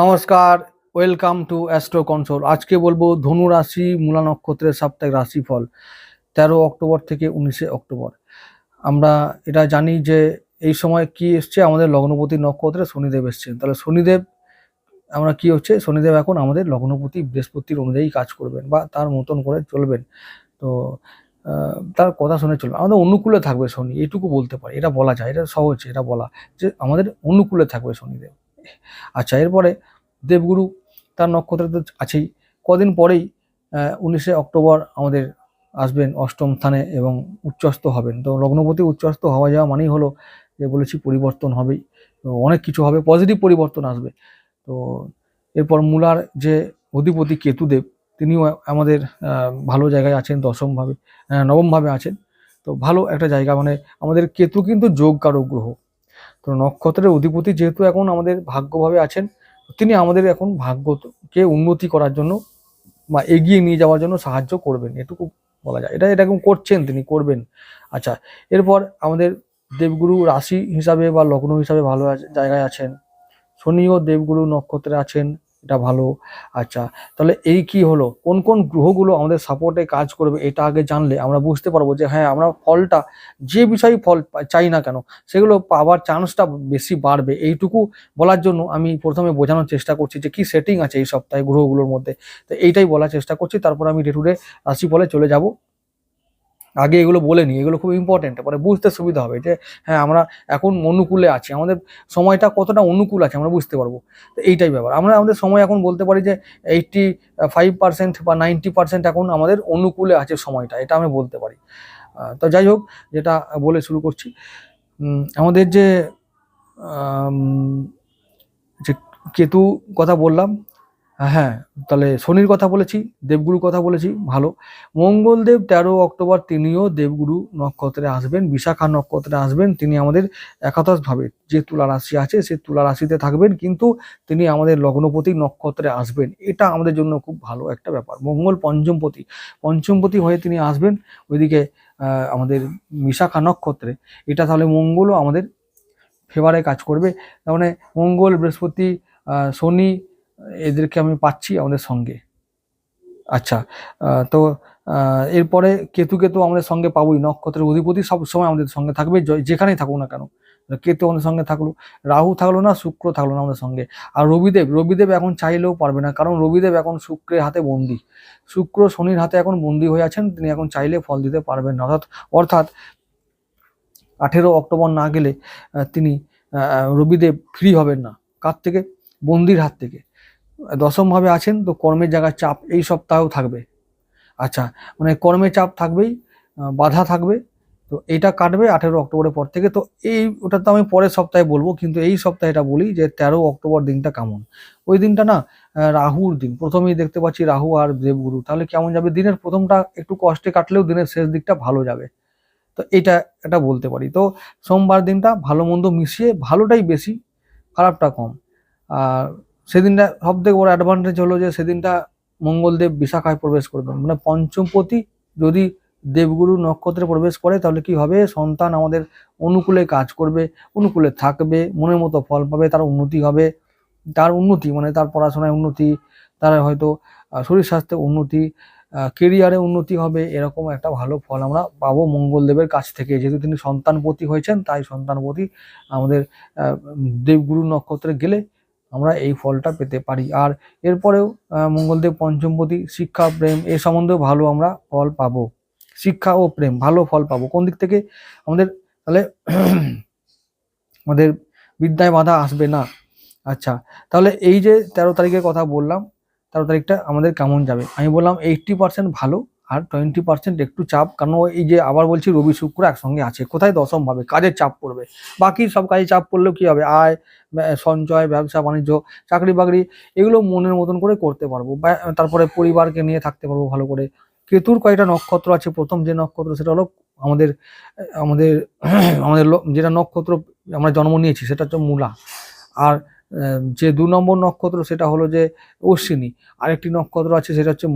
নমস্কার welcome to astro console আজকে বলব ধনু রাশি, মূলা নক্ষত্রের সাপ্তাহিক রাশিফল, তেরো অক্টোবর থেকে উনিশে অক্টোবর। আমরা এটা জানি যে এই সময় কি এসছে, আমাদের লগ্নপতি নক্ষত্রে শনিদেব এসছেন। তাহলে শনিদেব, আমরা কি হচ্ছে, শনিদেব এখন আমাদের লগ্নপতি বৃহস্পতির অনুযায়ী কাজ করবেন বা তার মতন করে চলবেন। তো তার কথা শুনে চলবে আমাদের অনুকূলে থাকবে শনি, এটুকু বলতে পারি, এটা বলা যায়, এটা সহজ, এটা বলা। যে আমাদের অনুকূলে থাকবে শনিদেব। আচ্ছা এরপরে দেবগুরু তার নক্ষত্র তো আছেই। কদিন পরেই উনিশে অক্টোবর আমাদের আসবেন অষ্টম স্থানে এবং উচ্চস্থ হবেন। তো লগ্নপতি উচ্চস্থ হওয়া যাওয়া মানেই হলো যে বলেছি পরিবর্তন হবেই। তো অনেক কিছু হবে পজিটিভ পরিবর্তন আসবে। তো এরপর মূলার যে অধিপতি কেতুদেব, তিনিও আমাদের ভালো জায়গায় আছেন, দশমভাবে নবমভাবে আছেন। তো ভালো একটা জায়গা মানে আমাদের কেতু কিন্তু যোগকারক গ্রহ। তো নক্ষত্রের অধিপতি যেহেতু এখন আমাদের ভাগ্যভাবে আছেন, তিনি আমাদের এখন ভাগ্যকে উন্নতি করার জন্য বা এগিয়ে নিয়ে যাওয়ার জন্য সাহায্য করবেন, এটুকু বলা যায়। এটা এরকম করছেন, তিনি করবেন। আচ্ছা এরপর আমাদের দেবগুরু রাশি হিসাবে বা লগ্ন হিসাবে ভালো জায়গায় আছেন। শনিও দেবগুরু নক্ষত্রে আছেন। এটা ভালো। আচ্ছা তাহলে এই কি হলো? কোন কোন গ্রহগুলো আমাদের সাপোর্টে কাজ করবে এটা আগে জানলে আমরা বুঝতে পারব যে হ্যাঁ আমরা ফলটা যে বিষয়ে ফল চাই না কেন, সেগুলো পাওয়ার চান্সটা বেশি বাড়বে। এইটুকু বলার জন্য আমি প্রথমে বোঝানোর চেষ্টা করছি যে কি সেটিং আছে এই সপ্তাহে গ্রহগুলোর মধ্যে। তো এইটাই বলার চেষ্টা করছি, তারপর আমি ডে টু ডে রাশি ফলে চলে যাব। আগে এগুলো বলে নিই, এগুলো খুব ইম্পর্টেন্ট পরে বুঝতে সুবিধা হবে যে হ্যাঁ আমরা এখন অনুকূলে আছি, আমাদের সময়টা কতটা অনুকূল আছে আমরা বুঝতে পারব। তো এইটাই ব্যাপার, আমরা আমাদের সময় এখন বলতে পারি যে এইটটি ফাইভ পার্সেন্ট বা নাইনটি পার্সেন্ট এখন আমাদের অনুকূলে আছে সময়টা, এটা আমি বলতে পারি। তো যাই হোক, যেটা বলে শুরু করছি আমাদের যে যে কেতু কথা বললাম হ্যাঁ তাহলে শনির কথা বলেছি, দেবগুরুর কথা বলেছি, ভালো। মঙ্গলদেব তেরো অক্টোবর তিনিও দেবগুরু নক্ষত্রে আসবেন, বিশাখা নক্ষত্রে আসবেন, তিনি আমাদের একাদশ ভাবে যে তুলা রাশি আছে, সে তুলা রাশিতে থাকবেন, কিন্তু তিনি আমাদের লগ্নপতি নক্ষত্রে আসবেন। এটা আমাদের জন্য খুব ভালো একটা ব্যাপার। মঙ্গল পঞ্চমপতি পঞ্চমপতি হয়ে তিনি আসবেন, ওইদিকে আমাদের বিশাখা নক্ষত্রে। এটা তাহলে মঙ্গলও আমাদের ফেভারে কাজ করবে। তার মানে মঙ্গল, বৃহস্পতি শনি এদেরকে আমি পাচ্ছি আমাদের সঙ্গে। আচ্ছা তো এরপরে কেতুকে তো আমাদের সঙ্গে পাবোই, নক্ষত্রের অধিপতি সবসময় আমাদের সঙ্গে থাকবে যেখানেই থাকুক না কেন। কেতু আমাদের সঙ্গে থাকল, রাহু থাকল না, শুক্র থাকল না আমাদের সঙ্গে। আর রবিদেব রবিদেব এখন চাইলেও পারবে না, কারণ রবিদেব এখন শুক্রের হাতে বন্দি। শুক্র শনির হাতে এখন বন্দি হয়ে আছেন, তিনি এখন চাইলে ফল দিতে পারবেন না। অর্থাৎ অর্থাৎ আঠেরো অক্টোবর না গেলে তিনি রবিদেব ফ্রি হবেন না, কার থেকে? বন্দির হাত থেকে। দশমভাবে আছেন, তো কর্মের জায়গায় চাপ এই সপ্তাহেও থাকবে। আচ্ছা মানে কর্মের চাপ থাকবেই বাধা থাকবে, তো এটা কাটবে আঠেরো অক্টোবরের পর থেকে। তো এই, ওটা তো আমি পরের সপ্তাহে বলব, কিন্তু এই সপ্তাহে এটা বলি যে তেরো অক্টোবর দিনটা কেমন? ওই দিনটা না রাহুর দিন। প্রথমেই দেখতে পাচ্ছি রাহু আর দেবগুরু। তাহলে কেমন যাবে? দিনের প্রথমটা একটু কষ্টে কাটলেও দিনের শেষ দিকটা ভালো যাবে। তো এটা এটা বলতে পারি। তো সোমবার দিনটা ভালো মন্দ মিশিয়ে ভালোটাই বেশি, খারাপটা কম। আর সেদিনটা সব থেকে বড় অ্যাডভান্টেজ হলো যে সেদিনটা মঙ্গলদেব বিশাখায় প্রবেশ করবেন মানে পঞ্চমপতি যদি দেবগুরু নক্ষত্রে প্রবেশ করে, তাহলে কি হবে? সন্তান আমাদের অনুকূলে কাজ করবে, অনুকূলে থাকবে, মনের মতো ফল পাবে, তার উন্নতি হবে। তার উন্নতি মানে তার পড়াশোনায় উন্নতি, তার হয়তো শরীর স্বাস্থ্যে উন্নতি কেরিয়ারে উন্নতি হবে, এরকম একটা ভালো ফল আমরা পাবো মঙ্গলদেবের কাছ থেকে। যেহেতু তিনি সন্তানপতি হয়েছেন, তাই সন্তানপতি আমাদের দেবগুরু নক্ষত্রে গেলে আমরা এই ফলটা পেতে পারি। আর এরপরেও মঙ্গলদেব পঞ্চমপতি, শিক্ষা, প্রেম, এ সম্বন্ধেও ভালো আমরা ফল পাবো। শিক্ষা ও প্রেম, ভালো ফল পাবো। কোন দিক থেকে আমাদের তাহলে আমাদের বিদ্যায় বাধা আসবে না। আচ্ছা তাহলে এই যে তেরো তারিখের কথা বললাম, তেরো তারিখটা আমাদের কেমন যাবে? আমি বললাম এইটটি পার্সেন্ট ভালো আর টোয়েন্টি পার্সেন্ট একটু চাপ, কারণ এই যে আবার বলছি রবি শুক্র একসঙ্গে আছে, কোথায় দশম ভাবে কাজের চাপ পড়বে, বাকি সব কাজে চাপ পড়লেও কি হবে, আয় সঞ্চয়, ব্যবসা, বাণিজ্য, চাকরি বাকরি, এগুলো মনের মতন করে করতে পারব তারপরে পরিবারকে নিয়ে থাকতে পারব ভালো করে। কেতুর কয়েকটা নক্ষত্র আছে, প্রথম যে নক্ষত্র সেটা হলো আমাদের আমাদের আমাদের যেটা নক্ষত্র আমরা জন্ম নিয়েছি সেটা হচ্ছে মূলা, আর যে দু নম্বর নক্ষত্র সেটা হলো যে অশ্বিনী। আরেকটি নক্ষত্র আছে সেটা হচ্ছে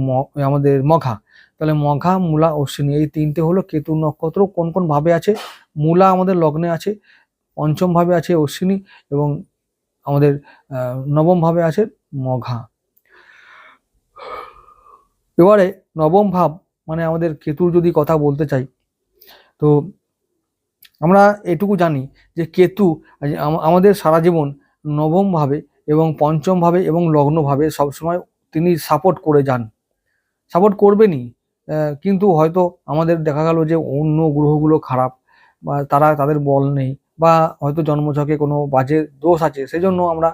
আমাদের মঘা। তাহলে মঘা, মূলা, অশ্বিনী এই তিনটে হলো কেতু নক্ষত্র। কোন কোন ভাবে আছে? মূলা আমাদের লগ্নে আছে, পঞ্চম ভাবে আছে অশ্বিনী এবং আমাদের নবম ভাবে আছে মঘা। এবারে নবম ভাব মানে আমাদের কেতুর যদি কথা বলতে চাই, তো আমরা এটুকু জানি যে কেতু আমাদের সারা জীবন নবম ভাবে এবং পঞ্চম ভাবে এবং লগ্ন ভাবে সবসময় তিনি সাপোর্ট করে যান। সাপোর্ট করবেনই কিন্তু হয়তো আমাদের দেখা গেল যে অন্য গ্রহগুলো খারাপ বা তারা তাদের বল নেই বা হয়তো জন্মছকে কোনো বাজে দোষ আছে, সেজন্য আমরা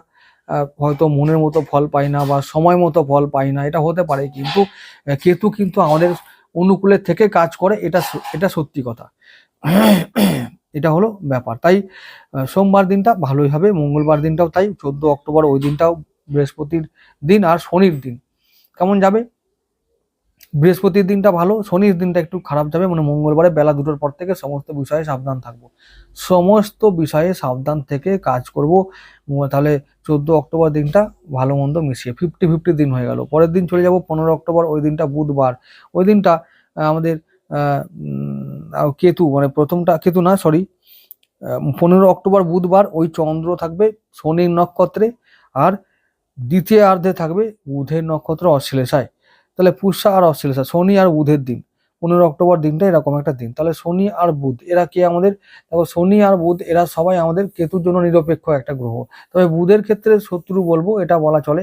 হয়তো মনের মতো ফল পাই না বা সময় মতো ফল পাই না, এটা হতে পারে কিন্তু কেতু কিন্তু আমাদের অনুকূলের থেকে কাজ করে, এটা এটা সত্যি কথা। এটা হলো ব্যাপার। তাই সোমবার দিনটা ভালোই হবে, মঙ্গলবার দিনটাও তাই, চোদ্দ অক্টোবর ওই দিনটাও বৃহস্পতির দিন আর শনির দিন। কেমন যাবে? বৃহস্পতির দিনটা ভালো, শনির দিনটা একটু খারাপ যাবে মানে মঙ্গলবারে বেলা দুটোর পর থেকে সমস্ত বিষয়ে সাবধান থাকব। সমস্ত বিষয়ে সাবধান থেকে কাজ করব তাহলে চোদ্দ অক্টোবর দিনটা ভালো মন্দ মিশিয়ে ফিফটি ফিফটি দিন হয়ে গেল। পরের দিন চলে যাব, পনেরো অক্টোবর, ওই দিনটা বুধবার। ওই দিনটা আমাদের কেতু মানে প্রথমটা, কেতু না সরি পনেরো অক্টোবর বুধবার ওই চন্দ্র থাকবে শনির নক্ষত্রে আর দ্বিতীয়ার্ধে থাকবে বুধের নক্ষত্র অশ্লেষায়। তাহলে পুষ্যা আর অশ্লেষা, শনি আর বুধের দিন, পনেরো অক্টোবর দিনটা এরকম একটা দিন। তাহলে শনি আর বুধ, এরা কি আমাদের? দেখো, শনি আর বুধ, এরা সবাই আমাদের কেতুর জন্য নিরপেক্ষ একটা গ্রহ। তবে বুধের ক্ষেত্রে শত্রু বলব, এটা বলা চলে।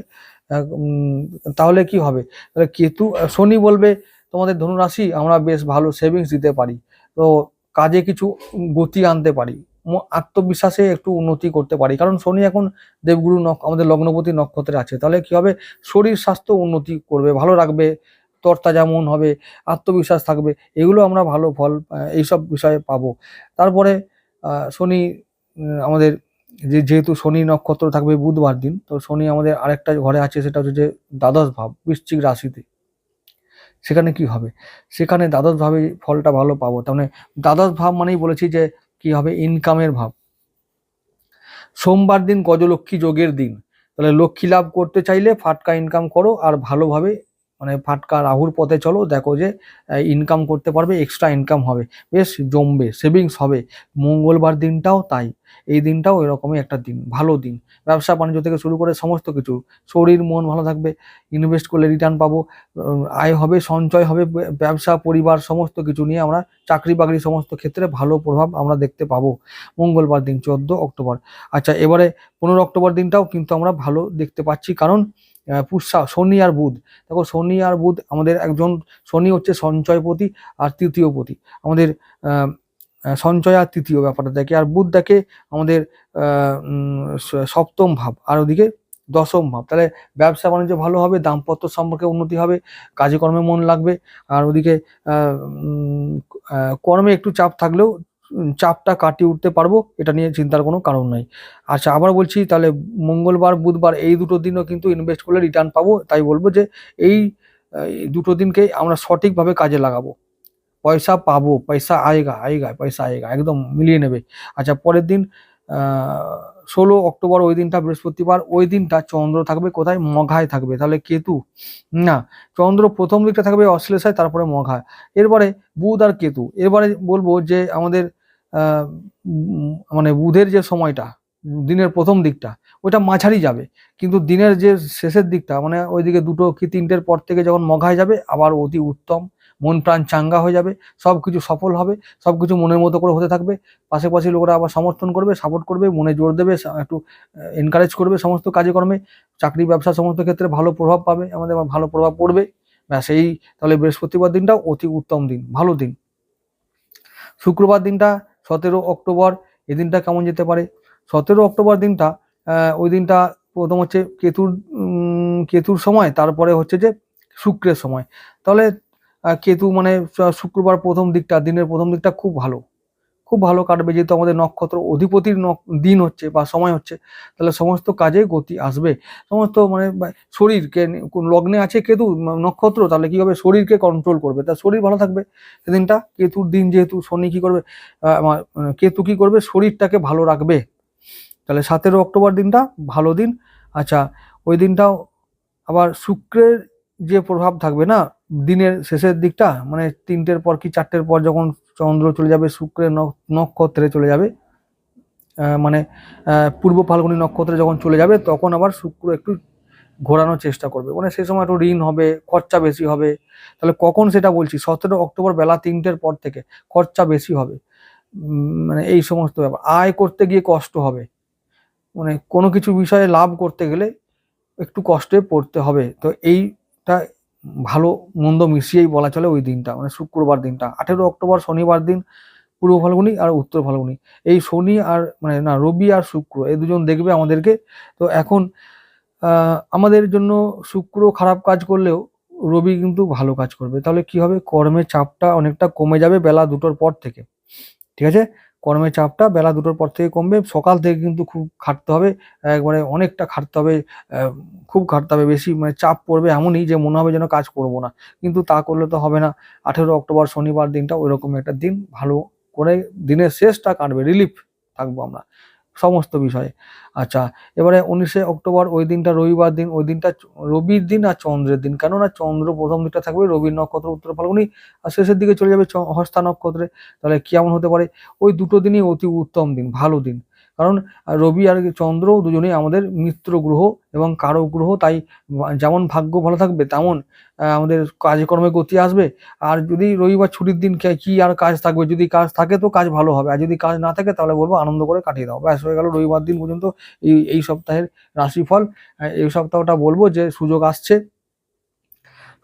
তাহলে কি হবে? তাহলে কেতু, শনি বলবে, তোমাদের ধনুরাশি, আমরা বেশ ভালো সেভিংস দিতে পারি। তো কাজে কিছু গতি আনতে পারি। আত্মবিশ্বাসে একটু উন্নতি করতে পারি। কারণ শনি এখন দেবগুরু আমাদের লগ্নপতি নক্ষত্রে আছে। তাহলে কি হবে? শরীর স্বাস্থ্য উন্নতি করবে, ভালো রাখবে, তরতাজা মন হবে, আত্মবিশ্বাস থাকবে, এগুলো আমরা ভালো ফল এইসব বিষয়ে পাবো। তারপরে শনি আমাদের যে, যেহেতু শনি নক্ষত্র থাকবে বুধবার দিন, তো শনি আমাদের আরেকটা ঘরে আছে, সেটা হচ্ছে যে, দ্বাদশ ভাব, বৃশ্চিক রাশিতে। সেখানে কি হবে? সেখানে দ্বাদশ ভাবে ফলটা ভালো পাবো। তার মানে দ্বাদশ ভাব মানেই বলেছি যে, কি হবে? ইনকামের ভাব। সোমবার দিন গজলক্ষ্মী যোগের দিন। তাহলে লক্ষ্মী লাভ করতে চাইলে ফাটকা ইনকাম করো আর ভালোভাবে মানে ফাটকা রাহুর পথে চলো, দেখো যে ইনকাম করতে পারবে এক্সট্রা ইনকাম হবে। বেশ জমবে সেভিংস হবে। মঙ্গলবার দিনটাও তাই। এই দিনটাও এরকমই একটা দিন, ভালো দিন। ব্যবসা বাণিজ্য থেকে শুরু করে সমস্ত কিছু। শরীর, মন ভালো থাকবে ইনভেস্ট করলে রিটার্ন পাবো। আয় হবে, সঞ্চয় হবে ব্যবসা, পরিবার, সমস্ত কিছু নিয়ে আমরা চাকরি বাকরি সমস্ত ক্ষেত্রে ভালো প্রভাব আমরা দেখতে পাবো। মঙ্গলবার দিন, চোদ্দ অক্টোবর। আচ্ছা এবারে পনেরো অক্টোবর দিনটাও কিন্তু আমরা ভালো দেখতে পাচ্ছি। কারণ পুষ্যা শনি আর বুধ। দেখো, শনি আর বুধ আমাদের একজন, শনি হচ্ছে সঞ্চয়পতি আর তৃতীয় পতি। আমাদের সঞ্চয় আর তৃতীয় ব্যাপারটা দেখে। আর বুধ দেখে আমাদের সপ্তম ভাব, আর ওদিকে দশম ভাব। তাহলে ব্যবসা বাণিজ্য ভালো হবে, দাম্পত্য সম্পর্কে উন্নতি হবে, কাজে কর্মে মন লাগবে। আর ওদিকে কর্মে একটু চাপ থাকলেও চাপটা কাটিয়ে উঠতে পারব, এটা নিয়ে চিন্তার কোনো কারণ নাই। আচ্ছা আবার বলছি, তাহলে মঙ্গলবার, বুধবার এই দুটো দিনও কিন্তু ইনভেস্ট করলে রিটার্ন পাবো, তাই বলব যে এই দুটো দিনকে আমরা সঠিকভাবে কাজে লাগাবো। পয়সা পাবো, পয়সা আয়েগা আয়েগা, পয়সা আয়েগা, একদম মিলিয়ে নেবে। আচ্ছা পরের দিন ষোলো অক্টোবর ওই দিনটা বৃহস্পতিবার, ওই দিনটা চন্দ্র থাকবে কোথায়? মঘায় থাকবে। তাহলে কেতু, না, চন্দ্র প্রথম দিকটা থাকবে অশ্লেষায়, তারপরে মঘায়। এরপরে বুধ আর কেতু। এরপরে বলব যে আমাদের মানে বুধের যে সময়টা, দিনের প্রথম দিকটা, ওইটা মাঝারি যাবে। কিন্তু দিনের যে শেষের দিকটা মানে ওইদিকে দুটো কি তিনটের পর থেকে যখন মঘায় যাবে, আবার অতি উত্তম, মন প্রাণ চাঙ্গা হয়ে যাবে সব কিছু সফল হবে সব কিছু মনের মতো করে হতে থাকবে, পাশাপাশি লোকরা আবার সমর্থন করবে সাপোর্ট করবে, মনে জোর দেবে একটু এনকারেজ করবে সমস্ত কাজকর্মে, চাকরি, ব্যবসা সমস্ত ক্ষেত্রে ভালো প্রভাব পাবে, আমাদের ভালো প্রভাব পড়বে। ব্যাস, এই তাহলে বৃহস্পতিবার দিনটাও অতি উত্তম দিন, ভালো দিন। শুক্রবার দিনটা সতেরো অক্টোবর এই দিনটা কেমন যেতে পারে? সতেরো অক্টোবর দিনটা ওই দিনটা প্রথম হচ্ছে কেতুর কেতুর সময়, তারপরে হচ্ছে যে শুক্রের সময়। তাহলে কেতু মানে শুক্রবার প্রথম দিকটা, দিনের প্রথম দিকটা খুব ভালো। খুব ভালো কাটবে, যেহেতু আমাদের নক্ষত্র অধিপতির দিন হচ্ছে বা সময় হচ্ছে, তাহলে সমস্ত কাজে গতি আসবে। সমস্ত মানে শরীরকে লগ্নে আছে কেতু নক্ষত্র, তাহলে কি হবে? শরীরকে কন্ট্রোল করবে। তার শরীর ভালো থাকবে সেদিনটা, কেতুর দিন যেহেতু শনি কি করবে মানে কেতু কি করবে? শরীরটাকে ভালো রাখবে। তাহলে সতেরো অক্টোবর দিনটা ভালো দিন। আচ্ছা ওই দিনটাও আবার শুক্রের যে প্রভাব থাকবে না, দিনের শেষের দিকটা মানে তিনটের পর কি চারটের পর যখন চন্দ্র চলে যাবে, শুক্রের নক- নক্ষত্রে চলে যাবে। মানে পূর্ব ফাল্গুনি নক্ষত্রে যখন চলে যাবে, তখন আবার শুক্র একটু ঘোরানোর চেষ্টা করবে। মানে সেই সময় একটু ঋণ হবে, খরচা বেশি হবে। তাহলে কখন সেটা বলছি? সতেরো অক্টোবর বেলা তিনটের পর থেকে খরচা বেশি হবে। মানে এই সমস্ত ব্যাপার। আয় করতে গিয়ে কষ্ট হবে। মানে কোনো কিছু বিষয়ে লাভ করতে গেলে একটু কষ্টে পড়তে হবে। তো এইটা ভালো মন্দ মিশিয়েই বলা চলে ওই দিনটা মানে শুক্রবার দিনটা। আঠেরো অক্টোবর শনিবার দিন পূর্ব ফাল্গুনি আর উত্তর ফাল্গুনি। এই শনি আর মানে না, রবি আর শুক্র, এই দুজন দেখবে আমাদেরকে। তো এখন আমাদের জন্য শুক্র খারাপ কাজ করলেও রবি কিন্তু ভালো কাজ করবে। তাহলে কি হবে? কর্মের চাপটা অনেকটা কমে যাবে বেলা দুটোর পর থেকে। ঠিক আছে? কর্মের চাপটা বেলা দুটোর পর থেকে কমবে। সকাল থেকে কিন্তু খুব খাটতে হবে। একবারে অনেকটা খাটতে হবে খুব খাটতে হবে। বেশি মানে চাপ পড়বে এমনই যে মনে হবে যেন কাজ করব না। কিন্তু তা করলে তো হবে না। আঠেরো অক্টোবর শনিবার দিনটা ওইরকম একটা দিন। ভালো করে দিনের শেষটা কাটবে। রিলিফ থাকব আমরা। সমস্ত বিষয়ে। আচ্ছা এবারে উনিশে অক্টোবর ওই দিনটা রবিবার দিন, ওই দিনটা রবির দিন আর চন্দ্রের দিন। কেননা চন্দ্র প্রথম দিকটা থাকবে, রবির নক্ষত্র উত্তর ফাল্গুনি, আর শেষের দিকে চলে যাবে হস্তা নক্ষত্রে। তাহলে কেমন হতে পারে? ওই দুটো দিনই অতি উত্তম দিন, ভালো দিন। কারণ রবি আর চন্দ্র দুজনেই আমাদের মিত্র গ্রহ এবং কারক গ্রহ, তাই যেমন ভাগ্য ভালো থাকবে, তেমন আমাদের কাজকর্মে গতি আসবে। আর যদি রবিবার ছুটির দিন কে- আর কাজ থাকবে, যদি কাজ থাকে তো কাজ ভালো হবে, আর যদি কাজ না থাকে তাহলে বলব আনন্দ করে কাটিয়ে দাও। ব্যাস, হয়ে গেল রবিবার দিন পর্যন্ত এই এই সপ্তাহের রাশিফল। এই সপ্তাহটা বলব যে সুযোগ আসছে।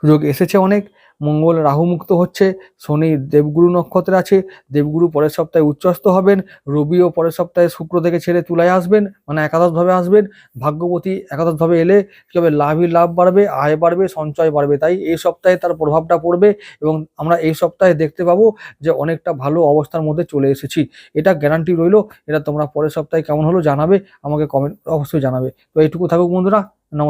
সুযোগ এসেছে অনেক। মঙ্গল রাহু মুক্ত হচ্ছে, শনি দেবগুরু নক্ষত্রে আছে, দেবগুরু পরের সপ্তাহে উচ্চস্থ হবেন, রবিও পরের সপ্তাহে শুক্র থেকে ছেড়ে তুলায় আসবেন মানে একাদশভাবে আসবেন, ভাগ্যবতী একাদশভাবে এলে কি হবে, লাভই লাভ বাড়বে, আয় বাড়বে, সঞ্চয় বাড়বে, তাই এই সপ্তাহে তার প্রভাবটা পড়বে এবং আমরা এই সপ্তাহে দেখতে পাবো যে অনেকটা ভালো অবস্থার মধ্যে চলে এসেছি। এটা গ্যারান্টি রইল, এটা তোমরা পরের সপ্তাহে কেমন হলো জানাবে, আমাকে কমেন্ট অবশ্যই জানাবে। তো এইটুকু থাকুক বন্ধুরা, নমস্কার।